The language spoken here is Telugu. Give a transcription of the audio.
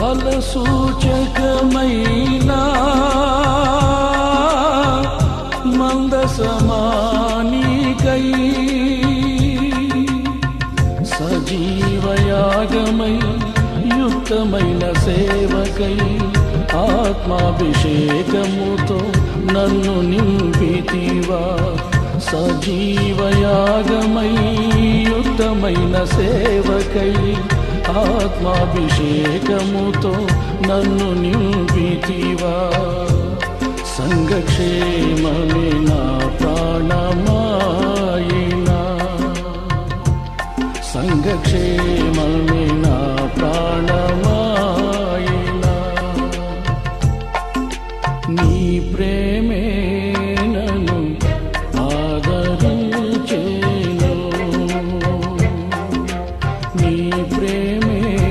బల సూచకమైన మందసమానికై సజీవయాగమై యుక్తమైన సేవకై ఆత్మాభిషేకముతో నన్ను నింపితివా. సజీవయాగమై యుక్తమైన సేవకై ఆత్మాభిషేకముతో నన్ను నింపితివా. సంఘక్షేమమే నా ప్రాణమాయినా. సంఘక్షేమమే నా ప్రాణమాయినా. నీ ప్రేమే প্রেমে